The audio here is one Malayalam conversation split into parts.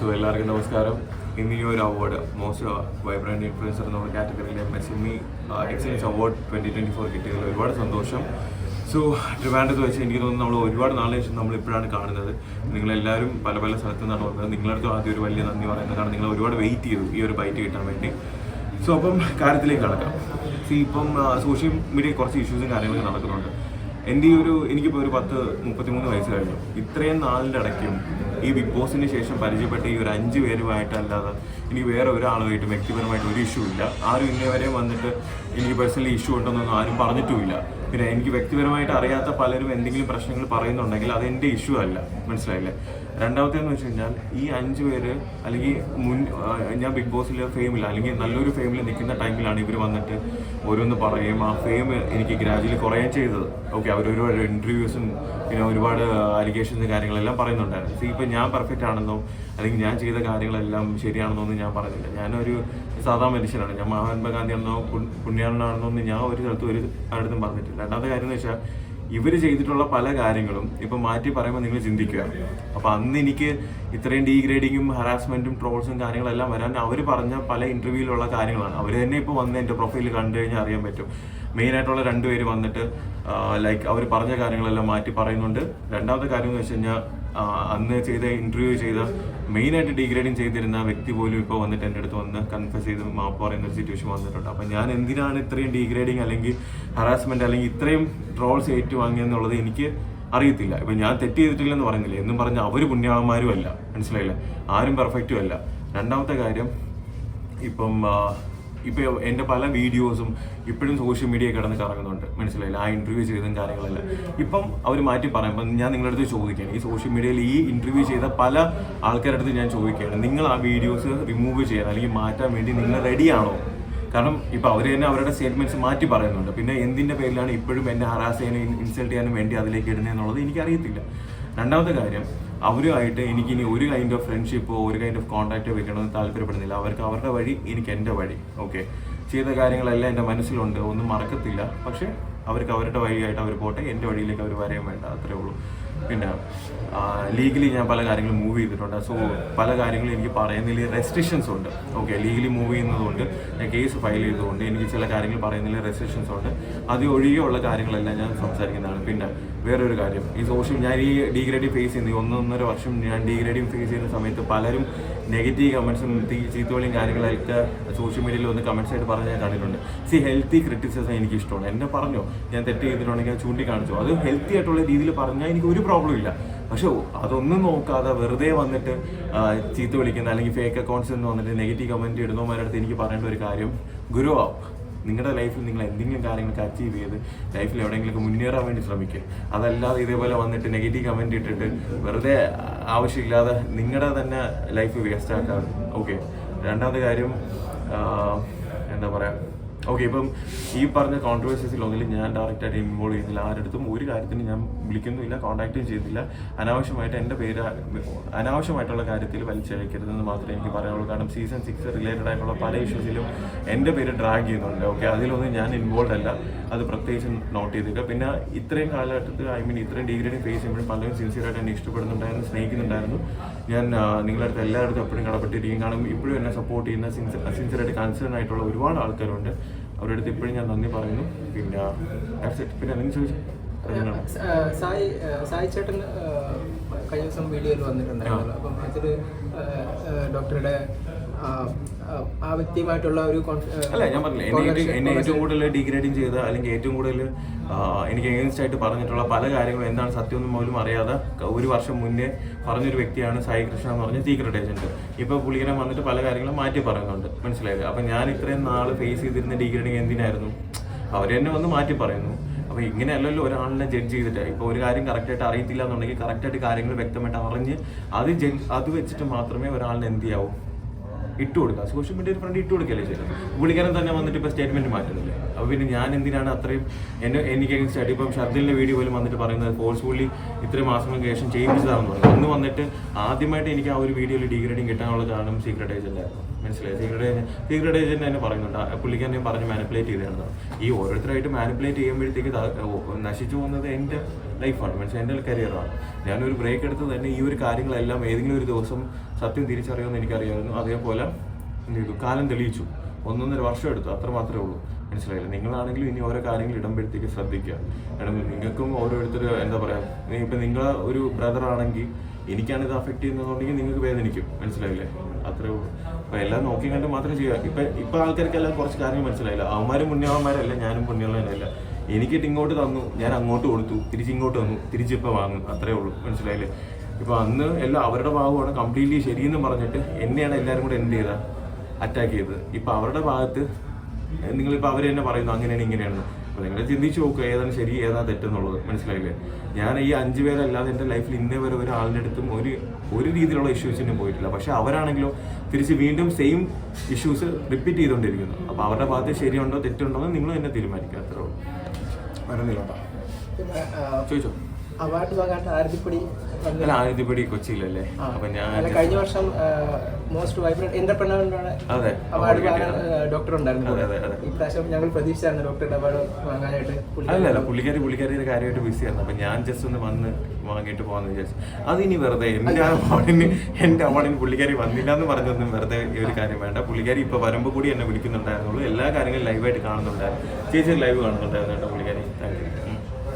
സോ എല്ലാവർക്കും നമസ്കാരം. ഇന്ന് ഈ ഒരു അവാർഡ് മോസ്റ്റ് വൈബ്രന്റ് ഇൻഫ്ലുവൻസർ എന്നുള്ള കാറ്റഗറിയിലെ മെസ്സിമി excellence award twenty twenty four കിട്ടിയതിൽ ഒരുപാട് സന്തോഷം. സോ ട്രിവാൻഡത്ത് വെച്ച് എനിക്ക് തോന്നുന്നു നമ്മൾ ഒരുപാട് നാളെ ശേഷം നമ്മൾ ഇപ്പോഴാണ് കാണുന്നത്. നിങ്ങളെല്ലാവരും പല പല സ്ഥലത്തു നിന്നാണ് വന്നത്. നിങ്ങളടുത്തും ആദ്യം ഒരു വലിയ നന്ദി പറയുന്നത് കാരണം നിങ്ങൾ ഒരുപാട് വെയിറ്റ് ചെയ്തു ഈ ഒരു ബൈറ്റ് കിട്ടാൻ വേണ്ടി. സോ അപ്പം കാര്യത്തിലേക്ക് കടക്കാം. സി ഇപ്പം സോഷ്യൽ മീഡിയയിൽ കുറച്ച് ഇഷ്യൂസും കാര്യങ്ങളൊക്കെ നടക്കുന്നുണ്ട്. എന്റെ ഈ ഒരു എനിക്കിപ്പോൾ ഒരു പത്ത് മുപ്പത്തിമൂന്ന് വയസ്സ് കഴിഞ്ഞു. ഇത്രയും നാളിന്റെ ഇടയ്ക്കും ഈ ബിഗ് ബോസിന് ശേഷം പരിചയപ്പെട്ട ഈ ഒരു അഞ്ച് പേരുമായിട്ടല്ലാതെ എനിക്ക് വേറെ ഒരാളുമായിട്ട് വ്യക്തിപരമായിട്ട് ഒരു ഇഷ്യൂ ഇല്ല. ആരും ഇന്നേ വരെയും വന്നിട്ട് എനിക്ക് പേഴ്സണലി ഇഷ്യൂ ഉണ്ടെന്നൊന്നും ആരും പറഞ്ഞിട്ടുമില്ല. പിന്നെ എനിക്ക് വ്യക്തിപരമായിട്ട് അറിയാത്ത പലരും എന്തെങ്കിലും പ്രശ്നങ്ങൾ പറയുന്നുണ്ടെങ്കിൽ അത് എന്റെ ഇഷ്യൂ അല്ല. മനസ്സിലായില്ലേ? രണ്ടാമത്തേന്ന് വെച്ച് കഴിഞ്ഞാൽ ഈ അഞ്ച് പേര് അല്ലെങ്കിൽ മുൻ ഞാൻ ബിഗ് ബോസിൽ ഫെയിമില്ല അല്ലെങ്കിൽ നല്ലൊരു ഫെയിമിൽ നിൽക്കുന്ന ടൈമിലാണ് ഇവർ വന്നിട്ട് ഓരോന്ന് പറയും ആ ഫെയിം എനിക്ക് ഗ്രാജുവലി കുറയുകയും ചെയ്തത്. ഓക്കെ അവർ ഒരുപാട് ഇന്റർവ്യൂസും പിന്നെ ഒരുപാട് അലിഗേഷൻസ് കാര്യങ്ങളെല്ലാം പറയുന്നുണ്ടായിരുന്നു. സീ ഇപ്പം ഞാൻ പെർഫെക്റ്റ് ആണെന്നോ അല്ലെങ്കിൽ ഞാൻ ചെയ്ത കാര്യങ്ങളെല്ലാം ശരിയാണെന്നോ ഒന്നും ഞാൻ പറഞ്ഞില്ല. ഞാനൊരു സാധാ മനുഷ്യനാണ്. ഞാൻ മഹാത്മാഗാന്ധി ആണെന്നോ പുണ്യാളനാണെന്നോ ഒന്നും ഞാൻ ഒരു സ്ഥലത്തും ഒരു അടുത്തും പറഞ്ഞിട്ടില്ല. രണ്ടാമത്തെ കാര്യം എന്ന് വെച്ചാൽ ഇവർ ചെയ്തിട്ടുള്ള പല കാര്യങ്ങളും ഇപ്പൊ മാറ്റി പറയുമ്പോൾ നിങ്ങൾ ചിന്തിക്കുക. അപ്പൊ അന്ന് എനിക്ക് ഇത്രയും ഡീഗ്രേഡിങ്ങും ഹറാസ്മെന്റും ട്രോൾസും കാര്യങ്ങളെല്ലാം വരാൻ അവർ പറഞ്ഞ പല ഇന്റർവ്യൂവിലുള്ള കാര്യങ്ങളാണ്. അവർ തന്നെ ഇപ്പോൾ വന്ന് എന്റെ പ്രൊഫൈൽ കണ്ടു കഴിഞ്ഞാൽ അറിയാൻ പറ്റും. മെയിൻ ആയിട്ടുള്ള രണ്ടുപേര് വന്നിട്ട് ലൈക്ക് അവർ പറഞ്ഞ കാര്യങ്ങളെല്ലാം മാറ്റി പറയുന്നുണ്ട്. രണ്ടാമത്തെ കാര്യം എന്ന് വെച്ച് കഴിഞ്ഞാൽ അന്ന് ചെയ്ത ഇന്റർവ്യൂ ചെയ്ത മെയിനായിട്ട് ഡിഗ്രേഡിങ് ചെയ്തിരുന്ന വ്യക്തി പോലും ഇപ്പോൾ വന്നിട്ട് എന്റെ അടുത്ത് വന്ന് കൺഫ്യസ് ചെയ്ത് മാപ്പ് പറയുന്ന ഒരു സിറ്റുവേഷൻ വന്നിട്ടുണ്ട്. അപ്പം ഞാൻ എന്തിനാണ് ഇത്രയും ഡിഗ്രേഡിങ് അല്ലെങ്കിൽ ഹറാസ്മെന്റ് അല്ലെങ്കിൽ ഇത്രയും ട്രോൾസ് ഏറ്റുവാങ്ങിയെന്നുള്ളത് എനിക്ക് അറിയത്തില്ല. ഇപ്പം ഞാൻ തെറ്റ് ചെയ്തിട്ടില്ലെന്ന് പറഞ്ഞില്ല എന്നും പറഞ്ഞ അവർ പുണ്യാളന്മാരും അല്ല. മനസ്സിലായില്ല? ആരും പെർഫെക്റ്റും അല്ല. രണ്ടാമത്തെ കാര്യം ഇപ്പം ആ, ഇപ്പൊ എന്റെ പല വീഡിയോസും ഇപ്പോഴും സോഷ്യൽ മീഡിയ കിടന്ന് കറങ്ങുന്നുണ്ട്. മനസ്സിലായില്ല? ആ ഇന്റർവ്യൂ ചെയ്തും കാര്യങ്ങളെല്ലാം. ഇപ്പം അവർ മാറ്റി പറയുമ്പോൾ ഞാൻ നിങ്ങളുടെ അടുത്ത് ചോദിക്കുകയാണ്. ഈ സോഷ്യൽ മീഡിയയിൽ ഈ ഇന്റർവ്യൂ ചെയ്ത പല ആൾക്കാരുടെ അടുത്ത് ഞാൻ ചോദിക്കുകയാണ്. നിങ്ങൾ ആ വീഡിയോസ് റിമൂവ് ചെയ്യാൻ അല്ലെങ്കിൽ മാറ്റാൻ വേണ്ടി നിങ്ങൾ റെഡിയാണോ കാരണം ഇപ്പൊ അവർ തന്നെ അവരുടെ സ്റ്റേറ്റ്മെന്റ്സ് മാറ്റി പറയുന്നുണ്ട്. പിന്നെ എന്തിന്റെ പേരിലാണ് ഇപ്പോഴും എന്നെ ഹറാസ് ചെയ്യാനും ഇൻസൾട്ട് ചെയ്യാനും വേണ്ടി അതിലേക്ക് ഇടുന്നത് എന്നുള്ളത് എനിക്കറിയത്തില്ല. രണ്ടാമത്തെ കാര്യം അവരുമായിട്ട് എനിക്ക് ഇനി ഒരു കൈൻഡ് ഓഫ് ഫ്രണ്ട്ഷിപ്പോ ഒരു കൈൻഡ് ഓഫ് കോൺടാക്റ്റോ വെക്കണമെന്ന് താല്പര്യപ്പെടുന്നില്ല. അവർക്ക് അവരുടെ വഴി എനിക്ക് എന്റെ വഴി. ഓക്കെ ചെയ്ത കാര്യങ്ങളെല്ലാം എന്റെ മനസ്സിലുണ്ട്. ഒന്നും മറക്കത്തില്ല. പക്ഷേ അവർക്ക് അവരുടെ വഴിയായിട്ട് അവർ പോട്ടെ. എന്റെ വഴിയിലേക്ക് അവർ വരാൻ വേണ്ട. അത്രേ ഉള്ളൂ. പിന്നെ ലീഗലി ഞാൻ പല കാര്യങ്ങളും മൂവ് ചെയ്തിട്ടുണ്ട്. സോ പല കാര്യങ്ങളും എനിക്ക് പറയുന്നതിൽ റെസ്ട്രിക്ഷൻസ് ഉണ്ട്. ഓക്കെ ലീഗലി മൂവ് ചെയ്യുന്നതുകൊണ്ട് ഞാൻ കേസ് ഫയൽ ചെയ്തതുകൊണ്ട് എനിക്ക് ചില കാര്യങ്ങൾ പറയുന്നതിൽ റെസ്ട്രിക്ഷൻസ് ഉണ്ട്. അത് ഒഴികെയുള്ള കാര്യങ്ങളെല്ലാം ഞാൻ സംസാരിക്കുന്നതാണ്. പിന്നെ വേറൊരു കാര്യം. ഈ സോഷ്യൽ ഞാൻ ഈ ഡീഗ്രേഡിംഗ് ഫേസ് ചെയ്യുന്നു. ഒന്നൊന്നര വർഷം ഞാൻ ഡീഗ്രേഡിംഗ് ഫേസ് ചെയ്യുന്ന സമയത്ത് പലരും നെഗറ്റീവ് കമൻസും ചീത്തവളിയും കാര്യങ്ങളായിട്ട് സോഷ്യൽ മീഡിയയിൽ വന്ന് കമൻസ് ആയിട്ട് പറഞ്ഞ് ഞാൻ കണ്ടിട്ടുണ്ട്. സി ഹെൽത്തി ക്രിറ്റിസിസം എനിക്ക് ഇഷ്ടമാണ്. എന്നെ പറഞ്ഞോ? ഞാൻ തെറ്റ് ചെയ്തിട്ടുണ്ടെങ്കിൽ അത് ചൂണ്ടിക്കാണിച്ചു? അത് ഹെൽത്തി ആയിട്ടുള്ള രീതിയിൽ പറഞ്ഞാൽ എനിക്ക് ഒരു പ്രോബ്ലം ഇല്ല. പക്ഷെ അതൊന്നും നോക്കാതെ വെറുതെ വന്നിട്ട് ചീത്ത വിളിക്കുന്ന അല്ലെങ്കിൽ ഫേക്ക് അക്കൗണ്ട്സ് എന്ന് വന്നിട്ട് നെഗറ്റീവ് കമന്റ് ഇടുന്നവരുടെ അടുത്ത് എനിക്ക് പറയേണ്ട ഒരു കാര്യം ഗുരു നിങ്ങളുടെ ലൈഫിൽ നിങ്ങൾ എന്തെങ്കിലും കാര്യങ്ങളൊക്കെ അച്ചീവ് ചെയ്ത് ലൈഫിൽ എവിടെയെങ്കിലും മുന്നേറാൻ വേണ്ടി ശ്രമിക്കുക. അതല്ലാതെ ഇതേപോലെ വന്നിട്ട് നെഗറ്റീവ് കമന്റ് ഇട്ടിട്ട് വെറുതെ ആവശ്യമില്ലാതെ നിങ്ങളുടെ തന്നെ ലൈഫ് വേസ്റ്റ് ആക്കാറ് ഓക്കെ രണ്ടാമത്തെ കാര്യം എന്താ പറയുക ഓക്കെ ഇപ്പം ഈ പറഞ്ഞ കോൺട്രവേഴ്സീസിൽ ഒന്നിൽ ഞാൻ ഡയറക്റ്റായിട്ട് ഇൻവോൾവ് ചെയ്യുന്നില്ല. ആരുടെ ഒരു കാര്യത്തിന് ഞാൻ വിളിക്കുന്നുമില്ല കോൺടാക്റ്റും ചെയ്യുന്നില്ല അനാവശ്യമായിട്ട് എന്റെ പേര് അനാവശ്യമായിട്ടുള്ള കാര്യത്തിൽ വലിച്ചഴക്കരുതെന്ന് മാത്രമേ എനിക്ക് പറയാനുള്ളൂ. കാരണം സീസൺ സിക്സ് റിലേറ്റഡ് ആയിട്ടുള്ള പല ഇഷ്യൂസിലും എന്റെ പേര് ഡ്രാഗ് ചെയ്യുന്നുണ്ട്. ഓക്കെ അതിലൊന്നും ഞാൻ ഇൻവോൾവ് അല്ല. അത് പ്രത്യേകിച്ച് നോട്ട് ചെയ്തേക്കുക പിന്നെ ഇത്രയും കാലഘട്ടത്തിൽ ഐ മീൻ ഇത്രയും ഡിഗ്രി ഫേസ് ചെയ്യുമ്പോഴും പലരും സിൻസിയറായിട്ട് എന്നെ ഇഷ്ടപ്പെടുന്നുണ്ടായിരുന്നു സ്നേഹിക്കുന്നുണ്ടായിരുന്നു. ഞാൻ ആ, നിങ്ങളുടെ അടുത്ത് എല്ലായിടത്തും എപ്പോഴും കടപ്പെട്ടിരിക്കും. കാരണം ഇപ്പോഴും എന്നെ സപ്പോർട്ട് ചെയ്യുന്ന സിൻസിയറായിട്ട് കൺസേൺ ആയിട്ടുള്ള ഒരുപാട് ആൾക്കാരുണ്ട്. അവരുടെ അടുത്ത് ഇപ്പോഴും ഞാൻ നന്ദി പറയുന്നു. പിന്നെ പിന്നെ എന്തെങ്കിലും ചോദിച്ചു? സായി സായി ചേട്ടൻ കഴിഞ്ഞ ദിവസം വീഡിയോയിൽ വന്നിട്ടുണ്ടായിരുന്നല്ലോ. അപ്പം അതിൽ ഡോക്ടറുടെ ആ, വ്യക്തിയുമായിട്ടുള്ള ഒരു അല്ല ഞാൻ പറഞ്ഞില്ല എന്നെ ഏറ്റവും- എന്നെ ഏറ്റവും കൂടുതൽ ഡിഗ്രേഡിങ് ചെയ്ത അല്ലെങ്കിൽ ഏറ്റവും കൂടുതൽ എനിക്ക് എഗൻസ്റ്റ് ആയിട്ട് പറഞ്ഞിട്ടുള്ള പല കാര്യങ്ങളും എന്താണ് സത്യമൊന്നും എന്ന് പോലും അറിയാതെ ഒരു വർഷം മുന്നേ പറഞ്ഞൊരു വ്യക്തിയാണ് സായി കൃഷ്ണ എന്ന് പറഞ്ഞ സീക്രട്ട് ഏജന്റ് ഇപ്പൊ പുള്ളിക്കനെ വന്നിട്ട് പല കാര്യങ്ങളും മാറ്റി പറയുന്നുണ്ട്. മനസ്സിലായില്ലേ അപ്പൊ ഞാൻ ഇത്രയും നാൾ ഫേസ് ചെയ്തിരുന്ന ഡിഗ്രേഡിങ് എന്തിനായിരുന്നു? അവർ തന്നെ വന്ന് മാറ്റി പറയുന്നു. അപ്പൊ ഇങ്ങനെയല്ലല്ലോ ഒരാളിനെ ജഡ്ജ് ചെയ്തിട്ട്. ഇപ്പൊ ഒരു കാര്യം കറക്റ്റ് ആയിട്ട് അറിയത്തില്ല എന്നുണ്ടെങ്കിൽ കറക്റ്റ് ആയിട്ട് കാര്യങ്ങൾ വ്യക്തമായിട്ട് അറിഞ്ഞ് അത് ജഡ്ജ് അത് വെച്ചിട്ട് മാത്രമേ ഒരാളിന് എന്ത് ചെയ്യാവൂ? ഇട്ട് കൊടുക്കുക. സോഷ്യൽ മീഡിയയിൽ ഫ്രണ്ട് ഇട്ട് കൊടുക്കുകയല്ലേ ചെയ്തത്? പുള്ളിക്കാരൻ തന്നെ വന്നിട്ട് ഇപ്പോൾ സ്റ്റേറ്റ്മെന്റ് മാറ്റുന്നില്ല? അപ്പോൾ പിന്നെ ഞാൻ എന്തിനാണ് അത്രയും എന്നെ എനിക്ക് സ്റ്റഡി ഇപ്പം ഷർദിലിന്റെ വീഡിയോ പോലും വന്നിട്ട് പറയുന്നത് ഫോഴ്സ്ഫുള്ളി ഇത്രയും മാസങ്ങൾക്ക് ശേഷം ചെയ്യിപ്പിച്ചതാണെന്ന് പറഞ്ഞു. അന്ന് വന്നിട്ട് ആദ്യമായിട്ട് എനിക്ക് ആ ഒരു വീഡിയോയിൽ ഡിഗ്രേഡിങ് കിട്ടാനുള്ള കാരണം സീക്രട്ടേജ് ആയിരുന്നു മനസ്സിലായി. സീക്രട്ട് സീക്രട്ട് ഏജന്റ് തന്നെ പറയുന്നുണ്ട്. പുള്ളിക്കാരനെ പറഞ്ഞ് മാനിപ്പുലേറ്റ് ചെയ്തതാണ് ഈ ഓരോരുത്തരായിട്ട് മാനിപ്പുലേറ്റ് ചെയ്യുമ്പോഴത്തേക്ക് നശിച്ചു പോകുന്നത് എന്റെ ലൈഫാണ് മനസ്സിലായി? എന്റെ കരിയറാണ് ഞാനൊരു ബ്രേക്ക് എടുത്ത് തന്നെ ഈ ഒരു കാര്യങ്ങളെല്ലാം ഏതെങ്കിലും ഒരു ദിവസം സത്യം തിരിച്ചറിയുമെന്ന് എനിക്കറിയാമായിരുന്നു അതേപോലെ കാലം തെളിയിച്ചു. ഒന്നൊന്നര വർഷം എടുത്തു അത്ര മാത്രമേ ഉള്ളൂ. മനസ്സിലായില്ല? നിങ്ങളാണെങ്കിലും ഇനി ഓരോ കാര്യങ്ങൾ ഇടുമ്പോഴത്തേക്ക് ശ്രദ്ധിക്കുക. കാരണം നിങ്ങൾക്കും ഓരോരുത്തർ എന്താ പറയുക ഇപ്പം നിങ്ങൾ ഒരു ബ്രദർ ആണെങ്കിൽ എനിക്കാണ് ഇത് അഫക്റ്റ് ചെയ്യുന്നതുകൊണ്ടെങ്കിൽ നിങ്ങൾക്ക് വേദനിക്കും. മനസ്സിലായില്ലേ? അത്രേ ഉള്ളൂ. അപ്പോൾ എല്ലാം നോക്കി കണ്ട് മാത്രം ചെയ്യുക. ഇപ്പം ആൾക്കാർക്ക് ആൾക്കാർക്കെല്ലാം കുറച്ച് കാര്യങ്ങൾ മനസ്സിലായില്ല. അവന്മാരും പുണ്യവന്മാരല്ല ഞാനും പുണ്യമുള്ളവനല്ല എനിക്കിട്ട് ഇങ്ങോട്ട് തന്നു ഞാൻ അങ്ങോട്ട് കൊടുത്തു തിരിച്ച് ഇങ്ങോട്ട് തന്നു തിരിച്ചിപ്പോൾ വാങ്ങും. അത്രേ ഉള്ളൂ. മനസ്സിലായില്ലേ? ഇപ്പോൾ അന്ന് എല്ലാം അവരുടെ ഭാഗമാണ് കംപ്ലീറ്റ്ലി ശരിയെന്ന് പറഞ്ഞിട്ട് എന്നെയാണ് എല്ലാവരും കൂടെ എന്ത് ചെയ്ത അറ്റാക്ക് ചെയ്തത്. ഇപ്പൊ അവരുടെ ഭാഗത്ത് നിങ്ങളിപ്പോൾ അവർ തന്നെ പറയുന്നു അങ്ങനെയാണ് ഇങ്ങനെയാണ്. അപ്പോൾ നിങ്ങൾ ചിന്തിച്ച് നോക്കുക ഏതാണ് ശരി ഏതാണ് തെറ്റെന്നുള്ളത്. മനസ്സിലായില്ലേ? ഞാൻ ഈ അഞ്ച് പേരല്ലാതെ എന്റെ ലൈഫിൽ ഇന്നേ വരെ ഒരാളുടെ അടുത്തും ഒരു ഒരു രീതിയിലുള്ള ഇഷ്യൂസിനും പോയിട്ടില്ല. പക്ഷെ അവരാണെങ്കിലോ തിരിച്ച് വീണ്ടും സെയിം ഇഷ്യൂസ് റിപ്പീറ്റ് ചെയ്തുകൊണ്ടിരിക്കുന്നു അപ്പോൾ അവരുടെ ഭാഗത്ത് ശരിയുണ്ടോ തെറ്റുണ്ടോ എന്ന് നിങ്ങൾ തന്നെ തീരുമാനിക്കുക അത്രേ ഉള്ളൂ വരുന്നില്ലോട്ടോ ചോദിച്ചോ അവാർഡ് വാങ്ങാൻ ആരതിപ്പടി അല്ല ആദ്യപടി കൊച്ചിയിലല്ലേ? അപ്പൊ ഞാൻ കഴിഞ്ഞ വർഷം മോസ്റ്റ് വൈബ്രന്റ് എന്റർപ്രണറിനുള്ള അതെ. ഡോക്ടർ ഉണ്ടായിരുന്നു. അതെ, അതെ, അതെ. ഈ പ്രാവശ്യം ഞങ്ങൾ പ്രതീക്ഷിച്ചായിരുന്നു ഡോക്ടറുടെ അവാർഡ് വാങ്ങാനായിട്ട് അല്ലല്ല അല്ല അല്ല പുള്ളിക്കാരി പുള്ളിക്കാരിയുടെ കാര്യമായിട്ട് ബിസി ആയിരുന്നു. അപ്പൊ ഞാൻ ജസ്റ്റ് ഒന്ന് വന്ന് വാങ്ങിയിട്ട് പോകാന്ന് വിചാരിച്ചു. ഇനി വെറുതെ എന്റെ അവാർഡിന് എന്റെ അവാർഡിന് പുള്ളിക്കാരി വന്നില്ല എന്ന് പറഞ്ഞൊന്നും വെറുതെ ഈ ഒരു കാര്യം വേണ്ട. പുള്ളിക്കാരി ഇപ്പൊ വരുമ്പോൾ കൂടി എന്നെ വിളിക്കുന്നുണ്ടായിരുന്നുള്ളൂ. എല്ലാ കാര്യങ്ങളും ലൈവായിട്ട് കാണുന്നുണ്ടായിരുന്നു. ചേച്ചി ലൈവ് കാണുന്നുണ്ടായിരുന്നു കേട്ടോ പുള്ളിക്കാരി. താങ്ക് യു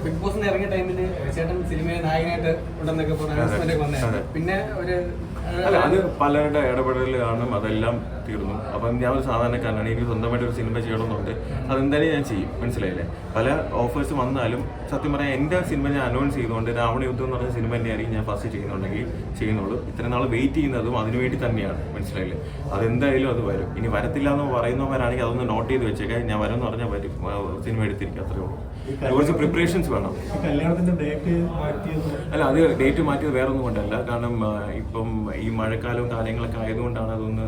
ബിഗ് ബോസിന് ഇറങ്ങിയ ടൈമിൽ ചേട്ടൻ സിനിമയിൽ നായകനായിട്ട് ഉണ്ടെന്നൊക്കെ പറഞ്ഞു പിന്നെ ഒരു അല്ല അത് പലരുടെ ഇടപെടൽ കാരണം അതെല്ലാം തീർന്നു. അപ്പം ഞാൻ ഒരു സാധാരണക്കാരനാണ്. എനിക്ക് സ്വന്തമായിട്ട് ഒരു സിനിമ ചെയ്യണമെന്നുണ്ട്. അതെന്തായാലും ഞാൻ ചെയ്യും. മനസ്സിലായില്ലേ? പല ഓഫേഴ്സ് വന്നാലും സത്യം പറയാൻ എന്റെ സിനിമ ഞാൻ അനൗൺസ് ചെയ്തുകൊണ്ട് രാവണ യുദ്ധം എന്ന് പറഞ്ഞ സിനിമ തന്നെയായിരിക്കും ഞാൻ ഫസ്റ്റ് ചെയ്യുന്നുണ്ടെങ്കിൽ ചെയ്യുന്നുള്ളൂ. ഇത്രയും നാൾ വെയിറ്റ് ചെയ്യുന്നതും അതിനുവേണ്ടി തന്നെയാണ്. മനസ്സിലായില്ലേ? അതെന്തായാലും അത് വരും. ഇനി വരത്തില്ല എന്ന് പറയുന്നവരാണെങ്കിൽ അതൊന്ന് നോട്ട് ചെയ്ത് വെച്ചേക്കാം. ഞാൻ വരും എന്ന് പറഞ്ഞാൽ വരും സിനിമ എടുത്തിരിക്കും. അത്രേ ഉള്ളൂ. കുറച്ച് പ്രിപ്പറേഷൻസ് വേണം. അല്ല അത് ഡേറ്റ് മാറ്റിയത് വേറെ ഒന്നും കൊണ്ടല്ല. കാരണം ഇപ്പം ഈ മഴക്കാലവും കാര്യങ്ങളൊക്കെ ആയതുകൊണ്ടാണ് അതൊന്ന്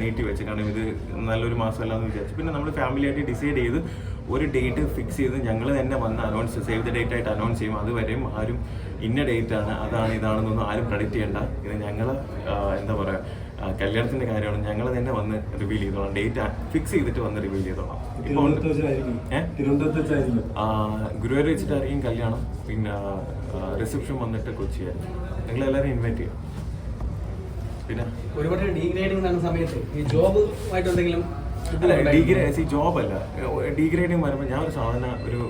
നീട്ടി വെച്ചത്. കാരണം ഇത് നല്ലൊരു മാസമല്ല എന്ന് വിചാരിച്ചു. പിന്നെ നമ്മൾ ഫാമിലി ആയിട്ട് ഡിസൈഡ് ചെയ്ത് ഒരു ഡേറ്റ് ഫിക്സ് ചെയ്ത് ഞങ്ങൾ തന്നെ വന്ന് അനൗൺസ് സേവ് ദ ഡേറ്റ് ആയിട്ട് അനൗൺസ് ചെയ്യും. അതുവരെയും ആരും ഇന്ന ഡേറ്റ് ആണ് അതാണ് ഇതാണെന്നൊന്നും ആരും പ്രഡിക്റ്റ് ചെയ്യണ്ട. ഇത് ഞങ്ങൾ എന്താ പറയുക കല്യാണത്തിന്റെ കാര്യമാണ് ഞങ്ങൾ തന്നെ വന്ന് റിവീൽ ചെയ്തോളാം. ഡേറ്റ് ഫിക്സ് ചെയ്തിട്ട് വന്ന് റിവീൽ ചെയ്തോളാം. ഗുരുവായൂർ വെച്ചിട്ടായിരിക്കും കല്യാണം പിന്നെ റിസപ്ഷൻ വന്നിട്ട് കൊച്ചിയായിരുന്നു നിങ്ങൾ എല്ലാവരും ഇൻവൈറ്റ് ചെയ്യാം. പിന്നെ? ഒരുപാട് ഡീഗ്രേഡിംഗ് നടന്ന സമയത്ത്. ഈ ജോബ് അല്ല ഡിഗ്രേ ജോബ് അല്ല. ഡിഗ്രേഡിങ് വരുമ്പോൾ ഞാൻ ഒരു സാധനം ഒരു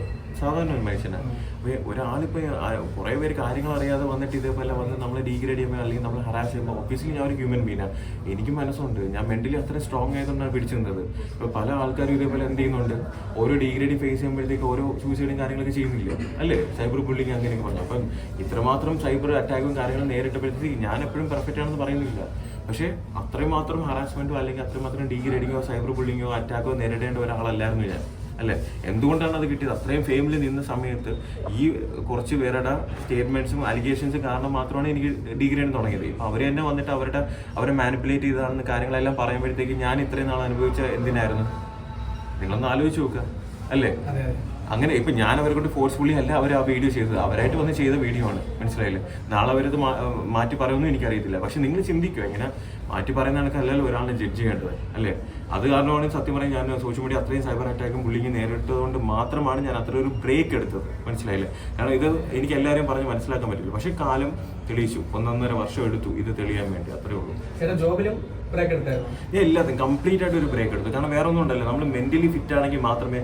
സാധാരണ ഒരു മനുഷ്യനാണ് അപ്പോൾ ഒരാളിപ്പോൾ കുറേ പേര് കാര്യങ്ങൾ അറിയാതെ വന്നിട്ട് ഇതേപോലെ വന്ന് നമ്മൾ ഡീഗ്രേഡ് ചെയ്യുമ്പോൾ അല്ലെങ്കിൽ നമ്മൾ ഹറാസ് ചെയ്യുമ്പോൾ ഒബ്വിയസ്ലി ഞാൻ ഒരു ഹ്യൂമൻ ബീനാണ് എനിക്ക് മനസ്സുണ്ട്. ഞാൻ മെന്റലി അത്ര സ്ട്രോങ് ആയതുകൊണ്ടാണ് പിടിച്ചു നിന്നത് ഇപ്പോൾ പല ആൾക്കാരും ഇതേപോലെ എന്ത് ചെയ്യുന്നുണ്ട്? ഓരോ ഡീഗ്രേഡിങ് ഫേസ് ചെയ്യുമ്പോഴത്തേക്ക് ഓരോ സൂസൈഡും കാര്യങ്ങളൊക്കെ ചെയ്യുന്നില്ല? അല്ലേ? സൈബർ ബുള്ളിങ് അങ്ങനെയൊക്കെ പറഞ്ഞു. അപ്പം ഇത്രമാത്രം സൈബർ അറ്റാക്കും കാര്യങ്ങളും നേരിട്ടപ്പോഴത്തേക്ക് ഞാൻ എപ്പോഴും പെർഫെക്റ്റ് ആണെന്ന് പറയുന്നില്ല. പക്ഷേ അത്രയും മാത്രം ഹറാസ്മെന്റോ അല്ലെങ്കിൽ അത്രമാത്രം ഡീഗ്രേഡിങ്ങോ സൈബർ ബുള്ളിങ്ങോ അറ്റാക്കോ നേരിടേണ്ട ഒരാളല്ലായിരുന്നു ഞാൻ. അല്ലേ? എന്തുകൊണ്ടാണ് അത് കിട്ടിയത്? അത്രയും ഫെയിമിൽ നിന്ന സമയത്ത് ഈ കുറച്ച് പേരുടെ സ്റ്റേറ്റ്മെന്റ്സും അലിഗേഷൻസും കാരണം മാത്രമാണ് എനിക്ക് ഡിഗ്രി തുടങ്ങിയത്. ഇപ്പം അവർ തന്നെ വന്നിട്ട് അവരുടെ അവരെ മാനിപ്പുലേറ്റ് ചെയ്താണെന്ന് കാര്യങ്ങളെല്ലാം പറയുമ്പോഴത്തേക്ക് ഞാൻ ഇത്രയും നാൾ അനുഭവിച്ച എന്തിനായിരുന്നു? നിങ്ങളൊന്ന് ആലോചിച്ച് നോക്കുക അല്ലേ? അങ്ങനെ ഇപ്പൊ ഞാൻ അവരെ കൊണ്ട് ഫോഴ്സ്ഫുള്ളി അല്ല അവർ ആ വീഡിയോ ചെയ്തത്. അവരായിട്ട് വന്ന് ചെയ്ത വീഡിയോ ആണ്. മനസ്സിലായില്ലേ? നാളെ അവരത് മാറ്റി പറയുമെന്നും എനിക്കറിയത്തില്ല. പക്ഷെ നിങ്ങൾ ചിന്തിക്കുക ഇങ്ങനെ മാറ്റി പറയുന്ന കണക്കല്ലല്ലോ ഒരാളെ ജഡ്ജ് ചെയ്യേണ്ടത്. അല്ലേ? അത് കാരണമാണ് സത്യം പറയാൻ ഞാൻ സോഷ്യൽ മീഡിയ അത്രയും സൈബർ അറ്റാക്കും ബുള്ളിങ് നേരിട്ടതുകൊണ്ട് മാത്രമാണ് ഞാൻ അത്ര ഒരു ബ്രേക്ക് എടുത്തത്. മനസ്സിലായില്ലേ? കാരണം ഇത് എനിക്ക് എല്ലാവരെയും പറഞ്ഞ് മനസ്സിലാക്കാൻ പറ്റില്ല. പക്ഷെ കാലം തെളിയിച്ചു. ഒന്നൊന്നര വർഷം എടുത്തു ഇത് തെളിയാൻ വേണ്ടി. അത്രേ ഉള്ളൂ. ജോബിലും ബ്രേക്ക് എടുത്തായിരുന്നു? എല്ലാത്തിനും കംപ്ലീറ്റ് ആയിട്ട് ഒരു ബ്രേക്ക് എടുത്തു. കാരണം വേറെ ഒന്നും ഉണ്ടല്ലോ. നമ്മൾ മെന്റലി ഫിറ്റ് ആണെങ്കിൽ മാത്രമേ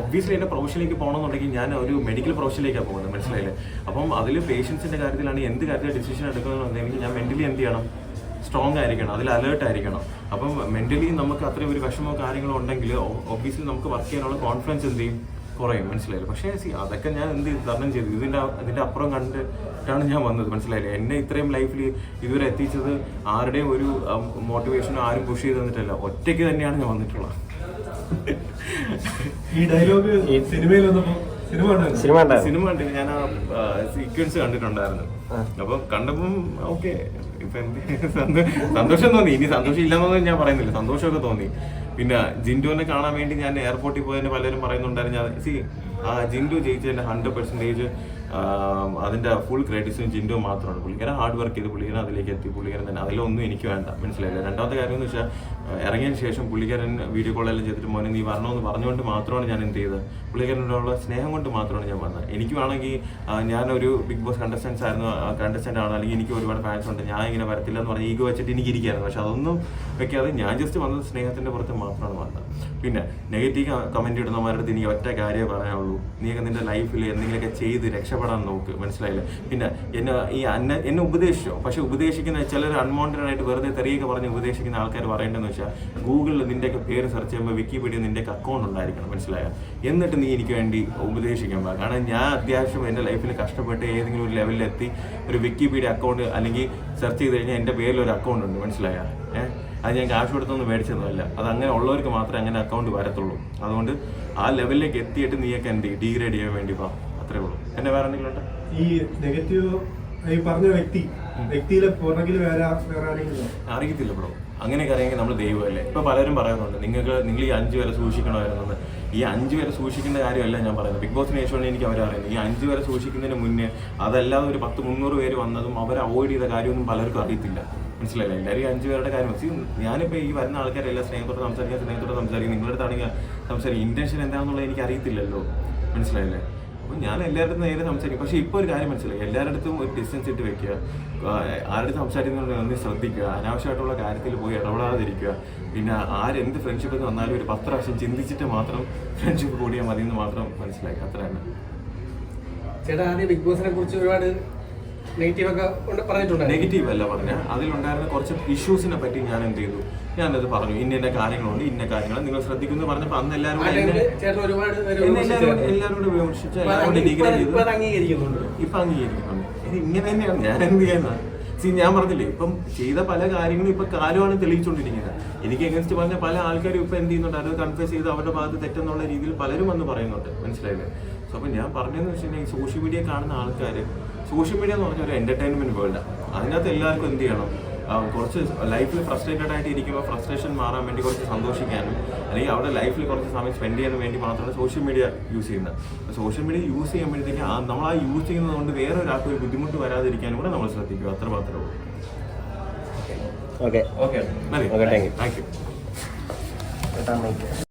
ഒബ്വിയസ്ലി എന്റെ പ്രൊഫഷനിലേക്ക് പോകണമെന്നുണ്ടെങ്കിൽ ഞാൻ ഒരു മെഡിക്കൽ പ്രൊഫഷനിലേക്കാണ് പോകുന്നത്. മനസ്സിലായില്ലേ? അപ്പം അതിൽ പേഷ്യൻസിന്റെ കാര്യത്തിലാണ് എന്ത് കാര്യത്തിൽ ഡിസിഷൻ എടുക്കുന്നത് ഞാൻ മെന്റലി എന്ത് ചെയ്യണം? സ്ട്രോങ് ആയിരിക്കണം അതിൽ അലേർട്ട് ആയിരിക്കണം. അപ്പം മെന്റലി നമുക്ക് അത്രയും ഒരു വിഷമോ കാര്യങ്ങളോ ഉണ്ടെങ്കിൽ ഒബ്വിയസ്ലി നമുക്ക് വർക്ക് ചെയ്യാനുള്ള കോൺഫിഡൻസ് എന്ത് ചെയ്യും? കുറയും മനസ്സിലായില്ല? പക്ഷേ സി അതൊക്കെ ഞാൻ എന്ത് ചെയ്തു? തരണം ചെയ്തു. ഇതിന്റെ ഇതിന്റെ അപ്പുറം കണ്ടിട്ടാണ് ഞാൻ വന്നത് മനസ്സിലായില്ല? എന്നെ ഇത്രയും ലൈഫിൽ ഇതുവരെ എത്തിച്ചത് ആരുടെയും ഒരു മോട്ടിവേഷനോ ആരും പുഷ് ചെയ്ത് തന്നിട്ടല്ല. ഒറ്റയ്ക്ക് തന്നെയാണ് ഞാൻ വന്നിട്ടുള്ളത്. ഈ ഡയലോഗ് സിനിമയിൽ സിനിമ സിനിമ ഞാൻ ആ സീക്വൻസ് കണ്ടിട്ടുണ്ടായിരുന്നു. അപ്പം കണ്ടപ്പം ഓക്കെ ഇപ്പൊ സന്തോഷം തോന്നി. ഇനി സന്തോഷം ഇല്ലെന്നൊന്നും ഞാൻ പറയുന്നില്ല. സന്തോഷമൊക്കെ തോന്നി. പിന്നെ ജിൻഡുവിനെ കാണാൻ വേണ്ടി ഞാൻ എയർപോർട്ടിൽ പോയതിന് പലരും പറയുന്നുണ്ടായിരുന്നു. ഞാൻ സി ആ ജിൻഡു ജയിച്ചതിന്റെ ഹൺഡ്രഡ് പെർസെന്റേജ് അതിന്റെ ഫുൾ ക്രെഡിറ്റ്സും ജിൻഡോ മാത്രമാണ്. പുള്ളിക്കാരൻ ഹാർഡ് വർക്ക് ചെയ്ത് പുള്ളിക്കാരൻ അതിലേക്ക് എത്തി. പുള്ളിക്കാരൻ തന്നെ. അതിലൊന്നും എനിക്ക് വേണ്ട. മനസ്സിലായില്ല? രണ്ടാമത്തെ കാര്യം എന്ന് വെച്ചാൽ ഇറങ്ങിയതിന് ശേഷം പുള്ളിക്കാരൻ വീഡിയോ കോളെല്ലാം ചെയ്തിട്ട് മോനെ നീ വരണമെന്ന് പറഞ്ഞുകൊണ്ട് മാത്രമാണ് ഞാൻ എന്ത് ചെയ്തത്. പുള്ളിക്കാരനോടുള്ള സ്നേഹം കൊണ്ട് മാത്രമാണ് ഞാൻ വന്നത്. എനിക്ക് വേണമെങ്കിൽ ഞാനൊരു ബിഗ് ബോസ് കണ്ടസ്റ്റൻസ് ആയിരുന്നു കണ്ടസ്റ്റന്റ് ആണ്. അല്ലെങ്കിൽ എനിക്ക് ഒരുപാട് ഫാൻസ് ഉണ്ട്. ഞാൻ ഇങ്ങനെ വരത്തില്ല എന്ന് പറഞ്ഞ് ഈഗോ വെച്ചിട്ട് എനിക്ക് ഇരിക്കുകയായിരുന്നു. പക്ഷെ അതൊന്നും വെക്കാതെ ഞാൻ ജസ്റ്റ് വന്നത് സ്നേഹത്തിന്റെ പുറത്ത് മാത്രമാണ് വന്നത്. പിന്നെ നെഗറ്റീവ് കമന്റ് ഇടുന്നവരുടെ എനിക്ക് ഒറ്റ കാര്യമേ പറയാനുള്ളൂ. നീയൊക്കെ നിന്റെ ലൈഫിൽ എന്തെങ്കിലുമൊക്കെ ചെയ്ത് രക്ഷപ്പെടാൻ നോക്ക് മനസ്സിലായില്ലേ. പിന്നെ എന്നെ ഈ അന്നെ എന്നെ ഉപദേശിച്ചോ? പക്ഷേ ഉപദേശിക്കുന്ന ചിലർ അൺവോണ്ടഡ് ആയിട്ട് വെറുതെ തെറിയൊക്കെ പറഞ്ഞ് ഉപദേശിക്കുന്ന ആൾക്കാർ പറയേണ്ടതെന്ന് വെച്ചാൽ ഗൂഗിളിൽ നിന്റെയൊക്കെ പേര് സെർച്ച് ചെയ്യുമ്പോൾ വിക്കിപീഡിയ നിന്റെയൊക്കെ അക്കൗണ്ട് ഉണ്ടായിരിക്കണം. മനസ്സിലായോ? എന്നിട്ട് നീ എനിക്ക് വേണ്ടി ഉപദേശിക്കാൻ പാടില്ല. കാരണം ഞാൻ അത്യാവശ്യം എന്റെ ലൈഫിൽ കഷ്ടപ്പെട്ട് ഏതെങ്കിലും ഒരു ലെവലിലെത്തി ഒരു വിക്കിപീഡിയ അക്കൗണ്ട് അല്ലെങ്കിൽ സെർച്ച് ചെയ്ത് കഴിഞ്ഞാൽ എന്റെ പേരിൽ ഒരു അക്കൗണ്ട് ഉണ്ട്. മനസ്സിലായോ? ഏഹ് അത് ഞാൻ ക്യാഷ് കൊടുത്തൊന്നും മേടിച്ചതല്ല അത് അങ്ങനെ ഉള്ളവർക്ക് മാത്രമേ അങ്ങനെ അക്കൗണ്ട് വരത്തുള്ളൂ. അതുകൊണ്ട് ആ ലെവലിലേക്ക് എത്തിയിട്ട് നീയൊക്കെ എന്ത് ഡീഗ്രേഡ് ചെയ്യാൻ വേണ്ടി പാ അത്രേ ഉള്ളൂ. എന്നെ വേറെ എന്തെങ്കിലും ഉണ്ടോ ഈ നെഗറ്റീവ് ഈ പറഞ്ഞ വ്യക്തി വ്യക്തിയിലെ പുറകിൽ വേറെ വേറെ ആരെങ്കിലും അറിയത്തില്ല ബ്രോ. അങ്ങനെയൊക്കെ അറിയാമെങ്കിൽ നമ്മൾ ദൈവമല്ലേ. ഇപ്പൊ പലരും പറയുന്നുണ്ട് നിങ്ങൾക്ക് നിങ്ങൾ ഈ അഞ്ച് വരെ സൂക്ഷിക്കണമായിരുന്നെന്ന്. ഈ അഞ്ച് വരെ സൂക്ഷിക്കേണ്ട കാര്യമല്ല ഞാൻ പറയുന്നത്. ബിഗ് ബോസിന് ശേഷമാണ് എനിക്ക് അവരെ അറിയുന്നത്. ഈ അഞ്ച് വരെ സൂക്ഷിക്കുന്നതിന് മുന്നേ അതല്ലാതെ ഒരു പത്ത് മുന്നൂറ് പേര് വന്നതും അവർ അവോയ്ഡ് ചെയ്ത കാര്യമൊന്നും പലർക്കും അറിയത്തില്ല. മനസ്സിലായില്ല? എല്ലാവരും ഈ അഞ്ച് പേരുടെ കാര്യം See, ഞാനിപ്പോൾ ഈ വരുന്ന ആൾക്കാരെല്ലാം സ്നേഹത്തോടെ സംസാരിക്കാൻ സ്നേഹത്തോടെ സംസാരിക്കും നിങ്ങളുടെ അടുത്താണെങ്കിൽ സംസാരിക്കും ഇന്റൻഷൻ എന്താണെന്നുള്ളത് എനിക്ക് അറിയത്തില്ലല്ലോ. മനസ്സിലായില്ലേ? അപ്പോൾ ഞാൻ എല്ലാവരുടെ നേരെ സംസാരിക്കും. പക്ഷേ ഇപ്പോൾ ഒരു കാര്യം മനസ്സിലായി. എല്ലാവരുടെ അടുത്തും ഒരു ഡിസ്റ്റൻസ് ഇട്ട് വെക്കുക. ആരുടെ സംസാരിക്കുന്നുണ്ടെങ്കിൽ ഒന്ന് ശ്രദ്ധിക്കുക. അനാവശ്യമായിട്ടുള്ള കാര്യത്തിൽ പോയി ഇടപെടാതിരിക്കുക. പിന്നെ ആരെന്ത് ഫ്രണ്ട്ഷിപ്പ് എന്ന് വന്നാലും ഒരു പത്ത് പ്രാവശ്യം ചിന്തിച്ചിട്ട് മാത്രം ഫ്രണ്ട്ഷിപ്പ് കൂടിയാൽ മതി എന്ന് മാത്രം മനസ്സിലാക്കി അത്ര തന്നെ. ചേട്ടാ ആദ്യം ബിഗ് ബോസിനെ കുറിച്ച് ഒരുപാട് നെഗറ്റീവ് ഒക്കെ പറഞ്ഞിട്ടുണ്ട് നെഗറ്റീവ് അല്ല പറഞ്ഞ. അതിലുണ്ടായിരുന്ന കുറച്ച് ഇഷ്യൂസിനെ പറ്റി ഞാൻ എന്ത് ചെയ്തു? ഞാനത് പറഞ്ഞു. ഇന്ന ഇന്ന കാര്യങ്ങളുണ്ട് ഇന്ന കാര്യങ്ങൾ നിങ്ങൾ ശ്രദ്ധിക്കുന്നു പറഞ്ഞപ്പോൾ അന്ന് എല്ലാവരും കൂടെ എന്നെ- എല്ലാവരും. എല്ലാവരും കൂടെ വിമർശിച്ച് എല്ലാവരും അത് ചെയ്തു ഇപ്പൊ അംഗീകരിക്കുന്നുണ്ട്. ഇത് ഇങ്ങനെ തന്നെയാണ്. ഞാൻ എന്ത് ചെയ്യുന്ന? സി ഞാൻ പറഞ്ഞില്ലേ ഇപ്പം ചെയ്ത പല കാര്യങ്ങളും ഇപ്പൊ കാലമാണ് തെളിയിച്ചുകൊണ്ടിരിക്കുന്നത് എനിക്ക് എഗൻസ്റ്റ് പറഞ്ഞ പല ആൾക്കാരും ഇപ്പൊ എന്ത് ചെയ്യുന്നുണ്ട്? അത് കൺഫ്യൂസ് ചെയ്ത് അവരുടെ ഭാഗത്ത് തെറ്റെന്നുള്ള രീതിയിൽ പലരും വന്ന് പറയുന്നുണ്ട്. മനസ്സിലായില്ലേ? സോ അപ്പൊ ഞാൻ പറഞ്ഞതെന്ന് വെച്ചിട്ടുണ്ടെങ്കിൽ സോഷ്യൽ മീഡിയ കാണുന്ന ആൾക്കാർ സോഷ്യൽ മീഡിയ എന്ന് പറഞ്ഞ ഒരു എന്റർടൈൻമെന്റ് വേൾഡാണ് അതിനകത്ത് എല്ലാവർക്കും എന്ത് ചെയ്യണം? കുറച്ച് ലൈഫിൽ ഫ്രസ്ട്രേറ്റഡ് ആയിട്ട് ഇരിക്കുമ്പോൾ ഫ്രസ്ട്രേഷൻ മാറാൻ വേണ്ടി കുറച്ച് സന്തോഷിക്കാനും അല്ലെങ്കിൽ അവിടെ ലൈഫിൽ കുറച്ച് സമയം സ്പെൻഡ് ചെയ്യാൻ വേണ്ടി മാത്രമാണ് സോഷ്യൽ മീഡിയ യൂസ് ചെയ്യുന്നത്. സോഷ്യൽ മീഡിയ യൂസ് ചെയ്യുമ്പോഴത്തേക്ക് നമ്മൾ ആ യൂസ് ചെയ്യുന്നത് കൊണ്ട് വേറെ ഒരാൾക്ക് ഒരു ബുദ്ധിമുട്ട് വരാതിരിക്കാനും കൂടെ നമ്മൾ ശ്രദ്ധിക്കുക. അത്ര മാത്രമേ ഉള്ളൂ. Okay okay. Thank you